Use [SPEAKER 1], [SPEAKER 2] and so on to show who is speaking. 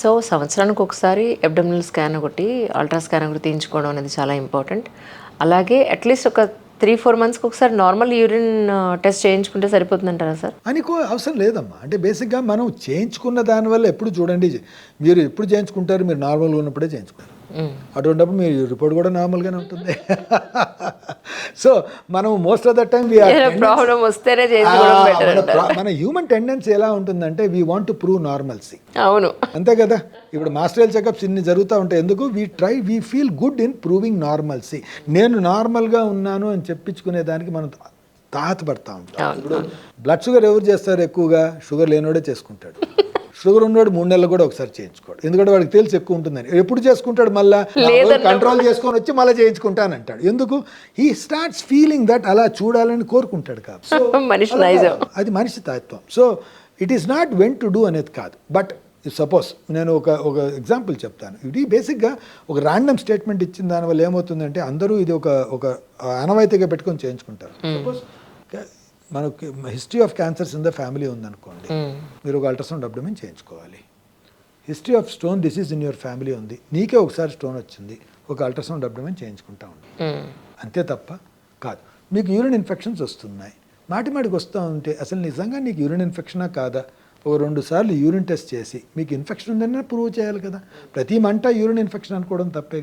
[SPEAKER 1] So సంవత్సరానికి ఒకసారి abdominal scan ఒకటి అల్ట్రా స్కాన్ ఒకటి తీయించుకోవడం అనేది చాలా ఇంపార్టెంట్. అలాగే అట్లీస్ట్ ఒక త్రీ ఫోర్ మంత్స్కి ఒకసారి నార్మల్ యూరిన్ టెస్ట్ చేయించుకుంటే సరిపోతుందంటారా సార్?
[SPEAKER 2] అని అవసరం లేదమ్మా. అంటే బేసిక్గా మనం చేయించుకున్న దానివల్ల ఎప్పుడు చూడండి మీరు ఎప్పుడు చేయించుకుంటారు మీరు నార్మల్గా ఉన్నప్పుడే చేయించుకుంటారు. అటువంటిప్పుడు మీ రిపోర్ట్ కూడా నార్మల్గానే ఉంటుంది. సో మనం మోస్ట్ ఆఫ్ ద టైం మన హ్యూమన్ టెండెన్సీ ఎలా ఉంటుందంటే we want to prove normalcy
[SPEAKER 1] అవును.
[SPEAKER 2] అంతే కదా? ఇప్పుడు మాస్టరల్ చెకప్స్ ఇన్ని జరుగుతూ ఉంటాయి. ఎందుకు? We try we feel good in proving normalcy నేను నార్మల్గా ఉన్నాను అని చెప్పించుకునే దానికి మనం తాహతపడతా ఉంటాం. ఇప్పుడు బ్లడ్ షుగర్ ఎవరు చేస్తారు ఎక్కువగా? షుగర్ లేనివాడే చేసుకుంటాడు. షుగర్ ఉన్నవాడు మూడు నెలలు కూడా ఒకసారి చేయించుకోడు. ఎందుకంటే వాడికి తెలిసి ఎక్కువ ఉంటుందని. ఎప్పుడు చేసుకుంటాడు మళ్ళీ? కంట్రోల్ చేసుకొని వచ్చి మళ్ళీ చేయించుకుంటానంటాడు. ఎందుకు? ఈ స్టార్ట్స్ ఫీలింగ్ దట్ అలా చూడాలని కోరుకుంటాడు కాబట్టి సో
[SPEAKER 1] మనిషి నైజం.
[SPEAKER 2] అది మనిషి తత్వం. So it is not when to do అనేది కాదు. బట్ సపోజ్ నేను ఒక ఒక ఎగ్జాంపుల్ చెప్తాను. ఇది బేసిక్గా ఒక ర్యాండమ్ స్టేట్మెంట్ ఇచ్చిన దానివల్ల ఏమవుతుందంటే అందరూ ఇది ఒక ఒక అనవాయితీగా పెట్టుకొని చేయించుకుంటారు. సపోజ్ మనకి history of cancers in the family ఉందనుకోండి. మీరు ఒక అల్ట్రాసౌండ్ అబ్డమిన్ చేయించుకోవాలి. History of stone disease in your family ఉంది. నీకే ఒకసారి స్టోన్ వచ్చింది. ఒక అల్ట్రాసౌండ్ అబ్డమిన్ చేయించుకుంటా ఉండి. అంతే తప్ప కాదు. మీకు యూరిన్ ఇన్ఫెక్షన్స్ వస్తున్నాయి. మాటి మాటికి వస్తూ ఉంటే అసలు నిజంగా నీకు యూరిన్ ఇన్ఫెక్షనా కాదా? ఓ రెండు సార్లు యూరిన్ టెస్ట్ చేసి మీకు ఇన్ఫెక్షన్ ఉందని ప్రూవ్ చేయాలి కదా. ప్రతి మంట యూరిన్ ఇన్ఫెక్షన్ అనుకోవడం తప్పే కదా